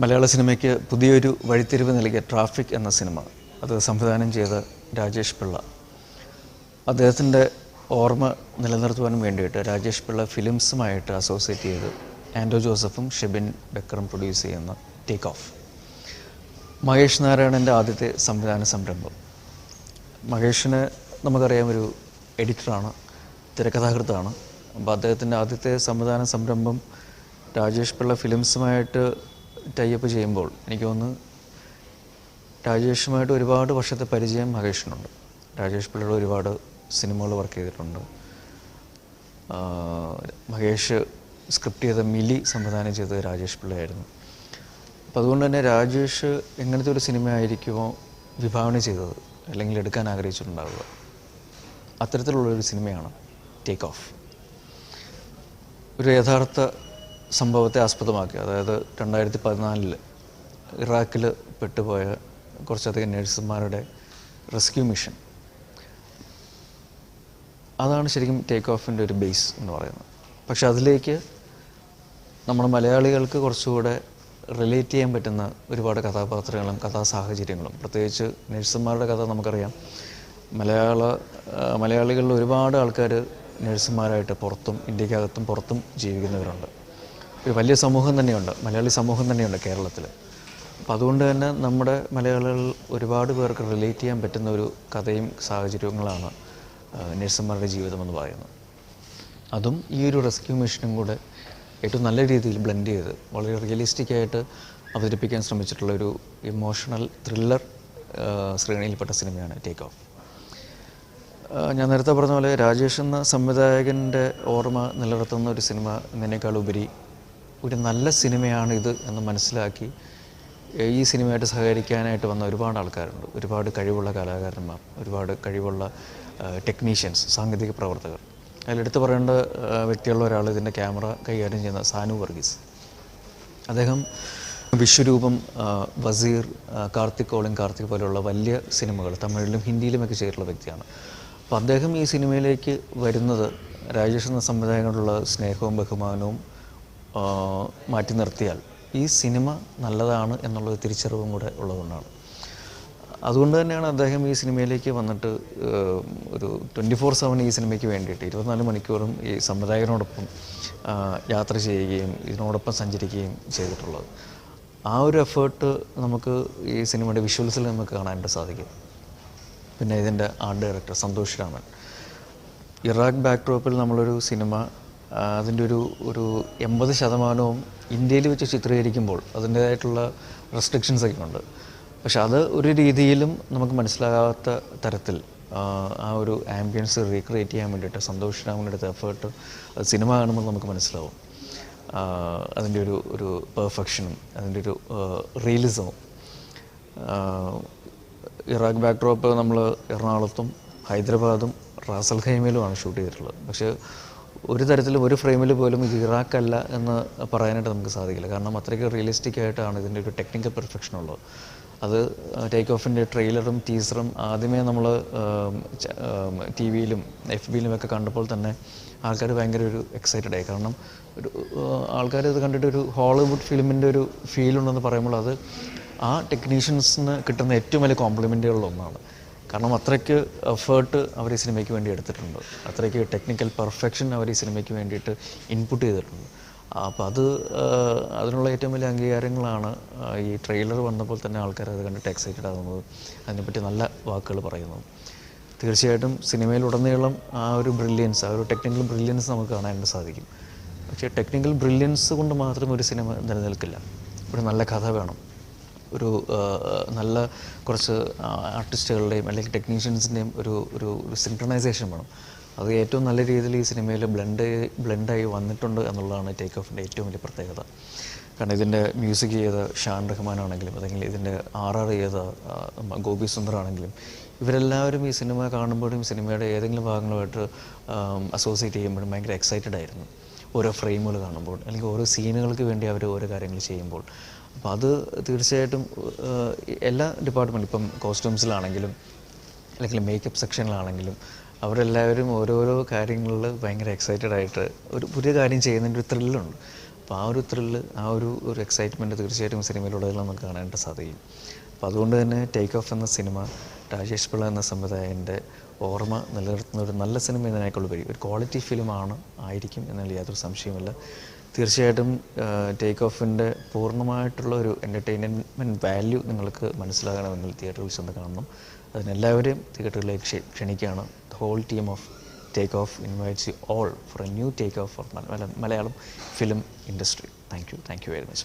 മലയാള സിനിമയ്ക്ക് പുതിയൊരു വഴിത്തിരിവ് നൽകിയ ട്രാഫിക് എന്ന സിനിമ അത് സംവിധാനം ചെയ്ത രാജേഷ് പിള്ള. അദ്ദേഹത്തിന്റെ ഓർമ്മ നിലനിർത്തുവാനും വേണ്ടിയിട്ട് രാജേഷ് പിള്ള ഫിലിംസുമായിട്ട് അസോസിയേറ്റ് ചെയ്ത് ആൻഡോ ജോസഫും ഷെബിൻ ബക്കറും പ്രൊഡ്യൂസ് ചെയ്യുന്ന ടേക്ക് ഓഫ് മഹേഷ് നാരായണന്റെ ആദ്യത്തെ സംവിധാന സംരംഭം. മഹേഷിന് നമുക്കറിയാം ഒരു എഡിറ്ററാണ് തിരക്കഥാകൃത്താണ്. അപ്പോൾ അദ്ദേഹത്തിന്റെ ആദ്യത്തെ സംവിധാന സംരംഭം രാജേഷ് പിള്ള ഫിലിംസുമായിട്ട് ടൈപ്പ് ചെയ്യുമ്പോൾ എനിക്ക് തോന്നുന്നു രാജേഷുമായിട്ട് ഒരുപാട് വർഷത്തെ പരിചയം മഹേഷിനുണ്ട്. രാജേഷ് പിള്ളയുടെ ഒരുപാട് സിനിമകൾ വർക്ക് ചെയ്തിട്ടുണ്ട്. മഹേഷ് സ്ക്രിപ്റ്റ് ചെയ്ത മിലി സംവിധാനം ചെയ്തത് രാജേഷ് പിള്ളയായിരുന്നു. അപ്പോൾ അതുകൊണ്ട് തന്നെ രാജേഷ് എങ്ങനത്തെ ഒരു സിനിമ ആയിരിക്കുമോ വിഭാവന ചെയ്തത് അല്ലെങ്കിൽ എടുക്കാൻ ആഗ്രഹിച്ചിട്ടുണ്ടാവുക? അത്തരത്തിലുള്ളൊരു സിനിമയാണ് ടേക്ക് ഓഫ് ഒരു യഥാർത്ഥ സംഭവത്തെ ആസ്പദമാക്കി. അതായത് രണ്ടായിരത്തി പതിനാലിൽ ഇറാഖിൽ പെട്ടുപോയ കുറച്ചധികം നഴ്സുമാരുടെ റെസ്ക്യൂ മിഷൻ. അതാണ് ശരിക്കും ടേക്ക് ഓഫിന്റെ ഒരു ബേസ് എന്ന് പറയുന്നത്. പക്ഷെ അതിലേക്ക് നമ്മൾ മലയാളികൾക്ക് കുറച്ചുകൂടെ റിലേറ്റ് ചെയ്യാൻ പറ്റുന്ന ഒരുപാട് കഥാപാത്രങ്ങളും കഥാസാഹചര്യങ്ങളും. പ്രത്യേകിച്ച് നഴ്സുമാരുടെ കഥ നമുക്കറിയാം. മലയാള മലയാളികളിൽ ഒരുപാട് ആൾക്കാർ നഴ്സുമാരായിട്ട് പുറത്തും ഇന്ത്യക്കകത്തും പുറത്തും ജീവിക്കുന്നവരുണ്ട്. ഒരു വലിയ സമൂഹം തന്നെയുണ്ട്. മലയാളി സമൂഹം തന്നെയുണ്ട് കേരളത്തിൽ അപ്പോൾ അതുകൊണ്ട് തന്നെ നമ്മുടെ മലയാളികൾ ഒരുപാട് പേർക്ക് റിലേറ്റ് ചെയ്യാൻ പറ്റുന്ന ഒരു കഥയും സാഹചര്യങ്ങളാണ് നഴ്സുമാരുടെ ജീവിതം എന്ന് പറയുന്നത്. അതും ഈ ഒരു റെസ്ക്യൂ മിഷനും കൂടെ ഏറ്റവും നല്ല രീതിയിൽ ബ്ലെൻഡ് ചെയ്ത് വളരെ റിയലിസ്റ്റിക് ആയിട്ട് അവതരിപ്പിക്കാൻ ശ്രമിച്ചിട്ടുള്ള ഒരു ഇമോഷണൽ ത്രില്ലർ ശ്രേണിയിൽപ്പെട്ട സിനിമയാണ് ടേക്ക് ഓഫ് ഞാൻ നേരത്തെ പറഞ്ഞ പോലെ രാജേഷ് എന്ന സംവിധായകന്റെ ഓർമ്മ നിലനിർത്തുന്ന ഒരു സിനിമ എന്നതിനേക്കാൾ ഉപരി ഒരു നല്ല സിനിമയാണ് ഇത് എന്ന് മനസ്സിലാക്കി ഈ സിനിമയായിട്ട് സഹകരിക്കാനായിട്ട് വന്ന ഒരുപാട് ആൾക്കാരുണ്ട്. ഒരുപാട് കഴിവുള്ള കലാകാരന്മാർ ഒരുപാട് കഴിവുള്ള ടെക്നീഷ്യൻസ് സാങ്കേതിക പ്രവർത്തകർ. അതിലെടുത്ത് പറയേണ്ട വ്യക്തിയുള്ള ഒരാൾ ഇതിന്റെ ക്യാമറ കൈകാര്യം ചെയ്യുന്ന സാനു വർഗീസ്. അദ്ദേഹം വിശ്വരൂപം വസീർ കാർത്തിക് കോളിംഗ് കാർത്തിക് പോലെയുള്ള വലിയ സിനിമകൾ തമിഴിലും ഹിന്ദിയിലുമൊക്കെ ചെയ്തിട്ടുള്ള വ്യക്തിയാണ്. അപ്പോൾ അദ്ദേഹം ഈ സിനിമയിലേക്ക് വരുന്നത് രാജേഷ് എന്ന സംവിധായകനോടുള്ള സ്നേഹവും ബഹുമാനവും മാറ്റി നിർത്തിയാൽ ഈ സിനിമ നല്ലതാണ് എന്നുള്ള തിരിച്ചറിവും കൂടെ ഉള്ളതുകൊണ്ടാണ്. അതുകൊണ്ട് തന്നെയാണ് അദ്ദേഹം ഈ സിനിമയിലേക്ക് വന്നിട്ട് ഒരു ട്വന്റി ഫോർ സെവൻ ഈ സിനിമയ്ക്ക് വേണ്ടിയിട്ട് ഇരുപത്തിനാല് മണിക്കൂറും ഈ സംവിധായകനോടൊപ്പം യാത്ര ചെയ്യുകയും ഇതിനോടൊപ്പം സഞ്ചരിക്കുകയും ചെയ്തിട്ടുള്ളത്. ആ ഒരു എഫേർട്ട് നമുക്ക് ഈ സിനിമയുടെ വിഷ്വൽസിൽ നമുക്ക് കാണാനായിട്ട് സാധിക്കും. പിന്നെ ഇതിന്റെ art director Santhosh Raman. Iraq ബാക്ക്ഡ്രോപ്പിൽ നമ്മളൊരു സിനിമ അതിന്റെ ഒരു ഒരു എൺപത് ശതമാനവും ഇന്ത്യയിൽ വെച്ച് ചിത്രീകരിക്കുമ്പോൾ അതിന്റേതായിട്ടുള്ള റെസ്ട്രിക്ഷൻസൊക്കെ ഉണ്ട്. പക്ഷെ അത് ഒരു രീതിയിലും നമുക്ക് മനസ്സിലാകാത്ത തരത്തിൽ ആ, ഒരു ആംബിയൻസ് റീക്രിയേറ്റ് ചെയ്യാൻ വേണ്ടിയിട്ട് സന്തോഷ് രാമന്റെ അടുത്ത എഫേർട്ട് അത് സിനിമ കാണുമ്പോൾ നമുക്ക് മനസ്സിലാവും. അതിന്റെ ഒരു ഒരു പെർഫെക്ഷനും അതിന്റെ ഒരു റിയലിസവും ഇറാഖ് ബാക്ക്ഡ്രോപ്പ് നമ്മൾ എറണാകുളത്തും ഹൈദരാബാദും റാസൽ ഖൈമയിലുമാണ് ഷൂട്ട് ചെയ്തിട്ടുള്ളത്. പക്ഷേ ഒരു തരത്തിലും ഒരു ഫ്രെയിമിൽ പോലും ഇത് ഇറാഖ് അല്ല എന്ന് പറയാനായിട്ട് നമുക്ക് സാധിക്കില്ല. കാരണം അത്രയ്ക്ക് റിയലിസ്റ്റിക് ആയിട്ടാണ് ഇതിന്റെ ഒരു ടെക്നിക്കൽ പെർഫെക്ഷൻ ഉള്ളത്. അത് ടേക്ക് ഓഫിന്റെ ട്രെയിലറും ടീസറും ആദ്യമേ നമ്മൾ ടി വിയിലും എഫ് ബിയിലും ഒക്കെ കണ്ടപ്പോൾ തന്നെ ആൾക്കാർ ഭയങ്കര ഒരു എക്സൈറ്റഡ് ആയി. കാരണം ഒരു ആൾക്കാർ ഇത് കണ്ടിട്ട് ഒരു ഹോളിവുഡ് ഫിലിമിന്റെ ഒരു ഫീൽ ഉണ്ടെന്ന് പറയുമ്പോൾ അത് ആ ടെക്നീഷ്യൻസിന് കിട്ടുന്ന ഏറ്റവും വലിയ കോംപ്ലിമെന്റുകളിൽ ഒന്നാണ്. കാരണം അത്രയ്ക്ക് എഫേർട്ട് അവർ ഈ സിനിമയ്ക്ക് വേണ്ടി എടുത്തിട്ടുണ്ട്. അത്രയ്ക്ക് ടെക്നിക്കൽ പെർഫെക്ഷൻ അവർ ഈ സിനിമയ്ക്ക് വേണ്ടിയിട്ട് ഇൻപുട്ട് ചെയ്തിട്ടുണ്ട്. അപ്പോൾ അത് അതിനുള്ള ഏറ്റവും വലിയ അംഗീകാരങ്ങളാണ് ഈ ട്രെയിലർ വന്നപ്പോൾ തന്നെ ആൾക്കാർ അത് കണ്ടിട്ട് എക്സൈറ്റഡ് ആകുന്നത്. അതിനെപ്പറ്റി നല്ല വാക്കുകൾ പറയുന്നത്. തീർച്ചയായിട്ടും സിനിമയിലുടനീളം ആ ഒരു ബ്രില്യൻസ് ആ ഒരു ടെക്നിക്കൽ ബ്രില്യൻസ് നമുക്ക് കാണാനായിട്ട് സാധിക്കും. പക്ഷേ ടെക്നിക്കൽ ബ്രില്യൻസ് കൊണ്ട് മാത്രം ഒരു സിനിമ നിലനിൽക്കില്ല. ഒരു നല്ല കഥ വേണം. ഒരു നല്ല കുറച്ച് ആർട്ടിസ്റ്റുകളുടെയും അല്ലെങ്കിൽ ടെക്നീഷ്യൻസിന്റെയും ഒരു ഒരു സിൻക്രണൈസേഷൻ വേണം. അത് ഏറ്റവും നല്ല രീതിയിൽ ഈ സിനിമയിൽ ബ്ലെൻഡ് ബ്ലെൻഡായി വന്നിട്ടുണ്ട് എന്നുള്ളതാണ് ടേക്ക് ഓഫിന്റെ ഏറ്റവും വലിയ പ്രത്യേകത. കാരണം ഇതിന്റെ മ്യൂസിക് ചെയ്ത ഷാൻ റഹ്മാൻ ആണെങ്കിലും അല്ലെങ്കിൽ ഇതിന്റെ ആർ ആർ ചെയ്ത ഗോപി സുന്ദർ ആണെങ്കിലും ഇവരെല്ലാവരും ഈ സിനിമ കാണുമ്പോഴും സിനിമയുടെ ഏതെങ്കിലും ഭാഗങ്ങളുമായിട്ട് അസോസിയേറ്റ് ചെയ്യുമ്പോഴും ഭയങ്കര എക്സൈറ്റഡ് ആയിരുന്നു. ഓരോ ഫ്രെയിമുകൾ കാണുമ്പോൾ അല്ലെങ്കിൽ ഓരോ സീനുകൾക്ക് വേണ്ടി അവർ ഓരോ കാര്യങ്ങൾ ചെയ്യുമ്പോൾ. അപ്പോൾ അത് തീർച്ചയായിട്ടും എല്ലാ ഡിപ്പാർട്ട്മെന്റ് ഇപ്പം കോസ്റ്റ്യൂംസിലാണെങ്കിലും അല്ലെങ്കിൽ മേക്കപ്പ് സെക്ഷനിലാണെങ്കിലും അവരെല്ലാവരും ഓരോരോ കാര്യങ്ങളിൽ ഭയങ്കര എക്സൈറ്റഡ് ആയിട്ട് ഒരു പുതിയ കാര്യം ചെയ്യുന്നതിന്റെ ഒരു ത്രില്ലുണ്ട് അപ്പോൾ ആ ഒരു ത്രില്ല് ആ ഒരു ഒരു എക്സൈറ്റ്മെന്റ് തീർച്ചയായിട്ടും സിനിമയിലുള്ളതിൽ നമുക്ക് കാണാനായിട്ട് സാധിക്കും. അപ്പോൾ അതുകൊണ്ട് തന്നെ ടേക്ക് ഓഫ് എന്ന സിനിമ രാജേഷ് പിള്ള എന്ന സംവിധായകന്റെ ഓർമ്മ നിലനിർത്തുന്ന ഒരു നല്ല സിനിമ എന്നതിനേക്കാളുപരി ഒരു ക്വാളിറ്റി ഫിലിമാണ് ആയിരിക്കും എന്നതിൽ യാതൊരു സംശയമില്ല തീർച്ചയായിട്ടും ടേക്ക് ഓഫിന്റെ പൂർണമായിട്ടുള്ള ഒരു എന്റർടൈൻമെന്റ് വാല്യൂ നിങ്ങൾക്ക് മനസ്സിലാകണമെങ്കിൽ തിയേറ്ററിൽ ചെന്ന് കാണണം. അതിനെല്ലാവരെയും തിയേറ്ററിലേക്ക് ക്ഷ- ക്ഷണിക്കുകയാണ്. The whole team of take off invites you all for a new take off for Malayalam film industry thank you thank you very much